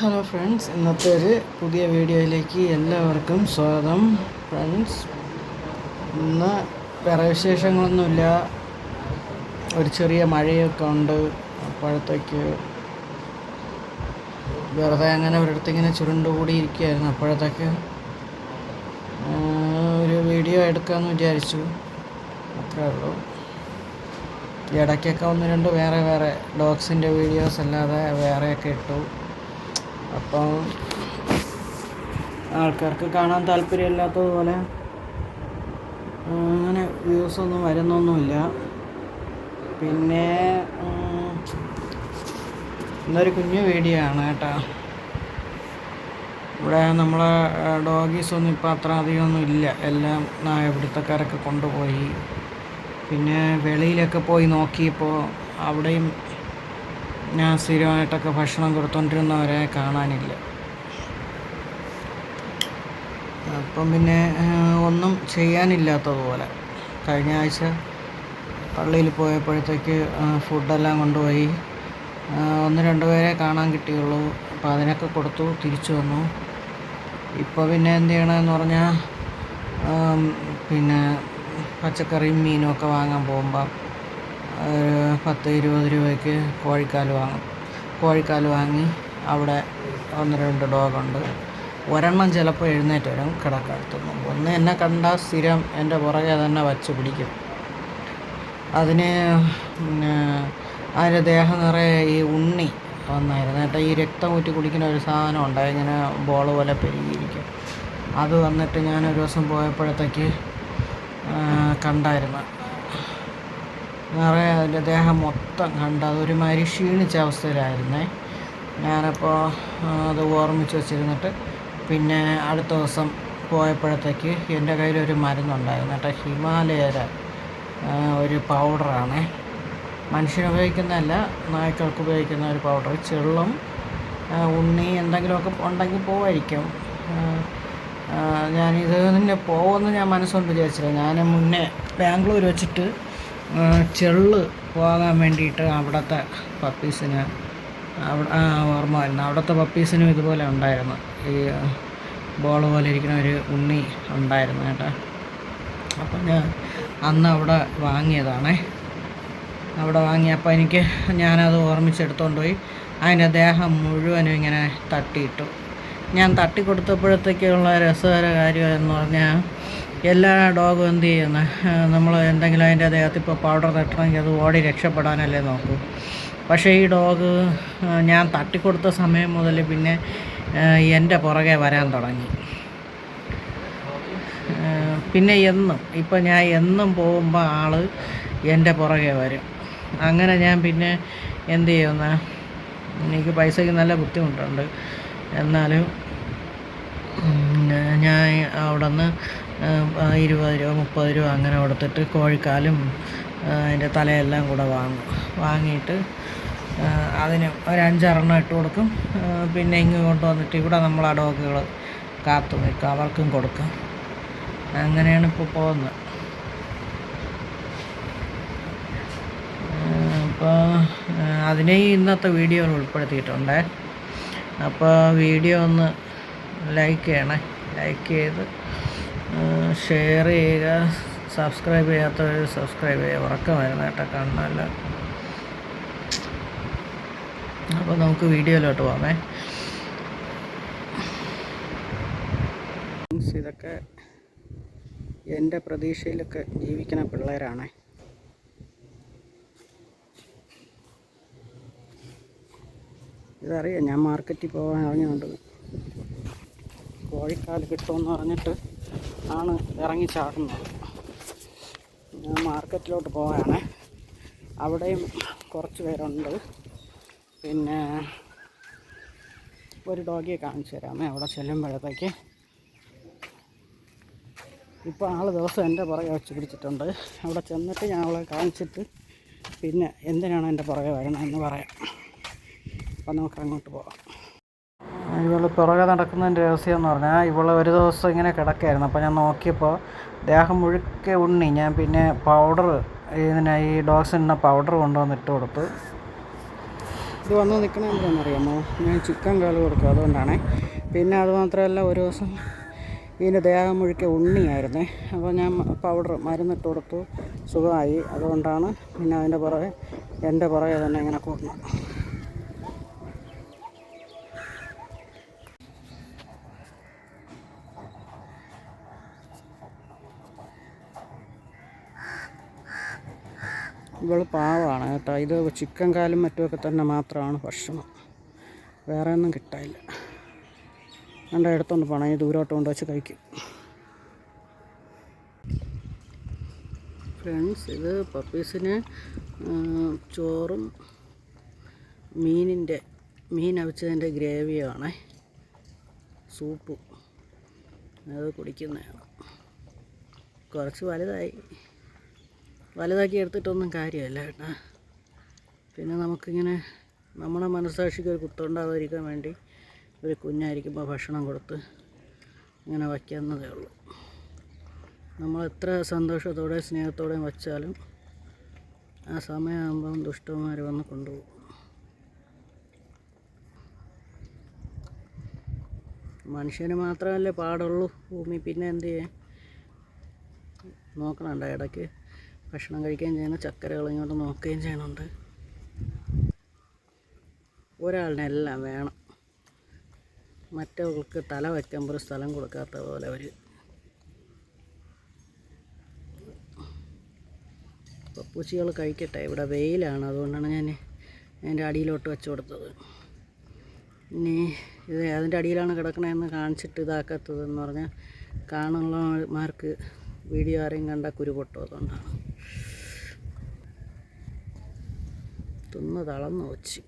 Hello friends ഇന്നത്തെ ഒരു പുതിയ വീഡിയോയിലേക്ക് എല്ലാവർക്കും സ്വാഗതം. ഫ്രണ്ട്സ് ഇന്ന് വേറെ വിശേഷങ്ങളൊന്നുമില്ല. ഒരു ചെറിയ മഴയൊക്കെ ഉണ്ട്. അപ്പോഴത്തേക്ക് വെറുതെ അങ്ങനെ ഒരിടത്ത് ഇങ്ങനെ ചുരുണ്ടുകൂടി ഇരിക്കുകയായിരുന്നു അപ്പോഴത്തേക്ക് ഒരു വീഡിയോ എടുക്കാമെന്ന് വിചാരിച്ചു. അത്രേ ഉള്ളൂ. ഇടയ്ക്കൊക്കെ ഒന്ന് രണ്ട് വേറെ വേറെ ഡോഗ്സിന്റെ വീഡിയോസ് അല്ലാതെ വേറെയൊക്കെ ഇട്ടു. അപ്പം ആൾക്കാർക്ക് കാണാൻ താല്പര്യമില്ലാത്തതുപോലെ അങ്ങനെ വ്യൂസ് ഒന്നും വരുന്നൊന്നുമില്ല. പിന്നെ എന്നൊരു കുഞ്ഞു വീഡിയോ ആണ് കേട്ടോ. ഇവിടെ നമ്മളെ ഡോഗീസ് ഒന്നും ഇപ്പം അത്ര അധികമൊന്നും ഇല്ല. എല്ലാം നായപിടുത്തക്കാരൊക്കെ കൊണ്ടുപോയി. പിന്നെ വെളിയിലൊക്കെ പോയി നോക്കിയപ്പോൾ അവിടെയും ഞാൻ സ്ഥിരമായിട്ടൊക്കെ ഭക്ഷണം കൊടുത്തോണ്ടിരുന്നവരെ കാണാനില്ല. അപ്പം പിന്നെ ഒന്നും ചെയ്യാനില്ലാത്തതുപോലെ. കഴിഞ്ഞ ആഴ്ച പള്ളിയിൽ പോയപ്പോഴത്തേക്ക് ഫുഡെല്ലാം കൊണ്ടുപോയി. ഒന്ന് രണ്ട് പേരെ കാണാൻ കിട്ടിയുള്ളൂ. അപ്പോൾ അതിനൊക്കെ കൊടുത്തു തിരിച്ചു വന്നു. ഇപ്പോൾ പിന്നെ എന്ത് ചെയ്യണമെന്ന് പറഞ്ഞാൽ പിന്നെ പച്ചക്കറിയും മീനും ഒക്കെ വാങ്ങാൻ പോകുമ്പോൾ ഒരു പത്ത് ഇരുപത് രൂപയ്ക്ക് കോഴിക്കാൽ വാങ്ങും. കോഴിക്കാൽ വാങ്ങി അവിടെ ഒന്ന് രണ്ട് ഡോഗുണ്ട്. ഒരെണ്ണം ചിലപ്പോൾ എഴുന്നേറ്റ് വരും കിടക്കടുത്തുനിന്ന് ഒന്ന് എന്നെ കണ്ടാൽ സ്ഥിരം എന്റെ പുറകെ തന്നെ വച്ച് പിടിക്കും. അതിന് പിന്നെ അതിന്റെ ദേഹം നിറയെ ഈ ഉണ്ണി വന്നായിരുന്നു. കേട്ടോ ഈ രക്തം ഊറ്റി കുടിക്കുന്ന ഒരു സാധനം ഉണ്ടായി. ഇങ്ങനെ ബോൾ പോലെ പെരുകിയിരിക്കും. അത് വന്നിട്ട് ഞാൻ ഒരു ദിവസം പോയപ്പോഴത്തേക്ക് കണ്ടായിരുന്നു. നിറയെ അതിന്റെ ദേഹം മൊത്തം കണ്ട് അതൊരുമാതിരി ക്ഷീണിച്ച അവസ്ഥയിലായിരുന്നേ. ഞാനപ്പോൾ അത് ഓർമ്മിച്ച് വെച്ചിരുന്നിട്ട് പിന്നെ അടുത്ത ദിവസം പോയപ്പോഴത്തേക്ക് എന്റെ കയ്യിലൊരു മരുന്നുണ്ടായിരുന്നു കേട്ടോ. ഹിമാലയയുടെ ഒരു പൗഡറാണ്. മനുഷ്യനുപയോഗിക്കുന്നതല്ല നായ്ക്കൾക്ക് ഉപയോഗിക്കുന്ന ഒരു പൗഡർ. ചെള്ളും ഉണ്ണി എന്തെങ്കിലുമൊക്കെ ഉണ്ടെങ്കിൽ പോവായിരിക്കും. ഞാനിത് തന്നെ പോകുമെന്ന് ഞാൻ മനസ്സുകൊണ്ട് വിചാരിച്ചില്ല. ഞാൻ മുന്നേ ബാംഗ്ലൂർ വെച്ചിട്ട് ചെള്ള് പോകാൻ വേണ്ടിയിട്ട് അവിടുത്തെ പപ്പീസിന് അവിടെ ഓർമ്മ വരുന്നു. അവിടുത്തെ പപ്പീസിനും ഇതുപോലെ ഉണ്ടായിരുന്നു. ഈ ബോൾ പോലെ ഇരിക്കുന്ന ഒരു ഉണ്ണി ഉണ്ടായിരുന്നു കേട്ടോ. അപ്പം ഞാൻ അന്ന് അവിടെ വാങ്ങിയതാണേ. അവിടെ വാങ്ങിയപ്പോൾ എനിക്ക് ഞാനത് ഓർമ്മിച്ചെടുത്തോണ്ട് പോയി. അതിന്റെ ദേഹം മുഴുവനും ഇങ്ങനെ തട്ടിയിട്ടു. ഞാൻ തട്ടിക്കൊടുത്തപ്പോഴത്തേക്കുള്ള രസകര കാര്യം എന്ന് പറഞ്ഞാൽ എല്ലാ ഡോഗും എന്ത് ചെയ്യുന്ന? നമ്മൾ എന്തെങ്കിലും അതിന്റെ ദേഹത്ത് ഇപ്പോൾ പൗഡർ തട്ടണമെങ്കിൽ അത് ഓടി രക്ഷപ്പെടാനല്ലേ നോക്കൂ. പക്ഷേ ഈ ഡോഗ് ഞാൻ തട്ടിക്കൊടുത്ത സമയം മുതൽ പിന്നെ എന്റെ പുറകെ വരാൻ തുടങ്ങി. പിന്നെ എന്നും ഇപ്പം ഞാൻ എന്നും പോകുമ്പോൾ ആൾ എന്റെ പുറകെ വരും. അങ്ങനെ ഞാൻ പിന്നെ എന്ത് ചെയ്യുന്ന? എനിക്ക് പൈസയ്ക്ക് നല്ല ബുദ്ധിമുട്ടുണ്ട്. എന്നാലും ഞാൻ അവിടെ നിന്ന് ഇരുപത് രൂപ മുപ്പത് രൂപ അങ്ങനെ കൊടുത്തിട്ട് കോഴിക്കാലും അതിന്റെ തലയെല്ലാം കൂടെ വാങ്ങും. വാങ്ങിയിട്ട് അതിന് ഒരു അഞ്ചാറെണ്ണം ഇട്ട് കൊടുക്കും. പിന്നെ ഇങ്ങ് കൊണ്ടുവന്നിട്ട് ഇവിടെ നമ്മൾ ഡോഗുകൾ കാത്തു നിൽക്കും അവർക്കും കൊടുക്കും. അങ്ങനെയാണ് ഇപ്പോൾ പോകുന്നത്. അപ്പോൾ അതിനെ ഇന്നത്തെ വീഡിയോയിൽ ഉൾപ്പെടുത്തിയിട്ടുണ്ട്. അപ്പോൾ വീഡിയോ ഒന്ന് ലൈക്ക് ചെയ്യണേ. ലൈക്ക് ചെയ്ത് ഷെയർ ചെയ്യുക സബ്സ്ക്രൈബ് ചെയ്യാത്തവർ സബ്സ്ക്രൈബ് ചെയ്യുക. ഉറക്കം വരുന്ന കേട്ടോ കണ്ണല്ല. അപ്പോൾ നമുക്ക് വീഡിയോയിലോട്ട് പോകാമേ ഇതൊക്കെ എന്റെ പ്രതീക്ഷയിലൊക്കെ ജീവിക്കുന്ന പിള്ളേരാണ്. ഇതറിയാം? ഞാൻ മാർക്കറ്റിൽ പോകാൻ ഇറങ്ങിയുണ്ട് കോഴിക്കാൽ കിട്ടുമെന്ന് പറഞ്ഞിട്ട് ആണ് ഇറങ്ങി ചാടുന്നത്. ഞാൻ മാർക്കറ്റിലോട്ട് പോവാണ്. അവിടെയും കുറച്ച് പേരുണ്ട്. പിന്നെ ഒരു ഡോഗിയെ കാണിച്ചു തരാമേ അവിടെ ചെല്ലുമ്പോഴത്തേക്ക്. ഇപ്പോൾ ആൾ ദിവസം എന്റെ പുറകെ വെച്ച് പിടിച്ചിട്ടുണ്ട്. അവിടെ ചെന്നിട്ട് ഞാൻ അവളെ കാണിച്ചിട്ട് പിന്നെ എന്തിനാണ് എന്റെ പുറകെ വരണമെന്ന് പറയാം. അപ്പം നമുക്ക് അങ്ങോട്ട് പോകാം ഇവൾ പുറകെ നടക്കുന്നതിന്റെ രഹസ്യം എന്ന് പറഞ്ഞാൽ ഇവൾ ഒരു ദിവസം ഇങ്ങനെ കിടക്കായിരുന്നു. അപ്പോൾ ഞാൻ നോക്കിയപ്പോൾ ദേഹം മുഴുക്കെ ഉണ്ണി. ഞാൻ പിന്നെ പൗഡർ ഇതിനെ ഈ ഇന്ന പൗഡർ കൊണ്ടുവന്ന് ഇട്ട് കൊടുത്ത്. ഇത് വന്ന് നിൽക്കണ എന്താണെന്നറിയാമോ? ഞാൻ ചിക്കൻ കാൽ കൊടുക്കും അതുകൊണ്ടാണേ. പിന്നെ അതുമാത്രമല്ല ഒരു ദിവസം ഇതിന്റെ ദേഹം മുഴുക്കെ ഉണ്ണിയായിരുന്നേ. അപ്പോൾ ഞാൻ പൗഡർ മരുന്നിട്ട് കൊടുത്തു. സുഖമായി. അതുകൊണ്ടാണ് പിന്നെ അതിന്റെ പുറകെ എന്റെ പുറകെ തന്നെ ഇങ്ങനെ കൂടുന്നത് ഇവൾ പാവാണ് കേട്ടോ. ഇത് ചിക്കൻ കാലും മറ്റുമൊക്കെ തന്നെ മാത്രമാണ് ഭക്ഷണം. വേറെ ഒന്നും കിട്ടാനില്ല എന്റെ എടുത്തോണ്ട് പോകണം ഈ ദൂരോട്ട് കൊണ്ട് വെച്ച് കഴിക്കും. ഫ്രണ്ട്സ് ഇത് പപ്പീസിന് ചോറും മീനിന്റെ മീൻ അവിച്ചതിന്റെ ഗ്രേവിയാണ് സൂപ്പും. അത് കുടിക്കുന്നതാണ്. കുറച്ച് വലുതായി. വലുതാക്കി എടുത്തിട്ടൊന്നും കാര്യമല്ല കേട്ടാ. പിന്നെ നമുക്കിങ്ങനെ നമ്മുടെ മനസ്സാക്ഷിക്ക് ഒരു കുത്തുണ്ടാകാതിരിക്കാൻ വേണ്ടി ഒരു കുഞ്ഞായിരിക്കുമ്പോൾ ഭക്ഷണം കൊടുത്ത് ഇങ്ങനെ വയ്ക്കാവുന്നതേ ഉള്ളൂ. നമ്മൾ എത്ര സന്തോഷത്തോടെ സ്നേഹത്തോടെയും വച്ചാലും ആ സമയമാകുമ്പം ദുഷ്ടന്മാർ വന്ന് കൊണ്ടുപോകും. മനുഷ്യന് മാത്രമല്ലേ പാടുള്ളൂ. ഭൂമി പിന്നെ എന്ത് ചെയ്യാൻ? നോക്കണുണ്ട് ഇടയ്ക്ക്? ഭക്ഷണം കഴിക്കുകയും ചെയ്യുന്നു ചക്കരകൾ ഇങ്ങോട്ട് നോക്കുകയും ചെയ്യുന്നുണ്ട്. ഒരാളിനെ എല്ലാം വേണം. മറ്റവർക്ക് തല വയ്ക്കുമ്പോൾ ഒരു സ്ഥലം കൊടുക്കാത്ത പോലെ അവർ പപ്പൂച്ചികൾ കഴിക്കട്ടെ ഇവിടെ വെയിലാണ് അതുകൊണ്ടാണ് ഞാൻ അതിന്റെ അടിയിലോട്ട് വെച്ച് കൊടുത്തത്. ഇനി ഇത് അതിന്റെ അടിയിലാണ് കിടക്കണതെന്ന് കാണിച്ചിട്ട് ഇതാക്കാത്തതെന്ന് പറഞ്ഞാൽ കാണുന്നമാർക്ക് വീഡിയോ ആരെയും കണ്ട കുരുപൊട്ടോ അതുകൊണ്ടാണ്. തിന്ന് തളർന്നു വെച്ച്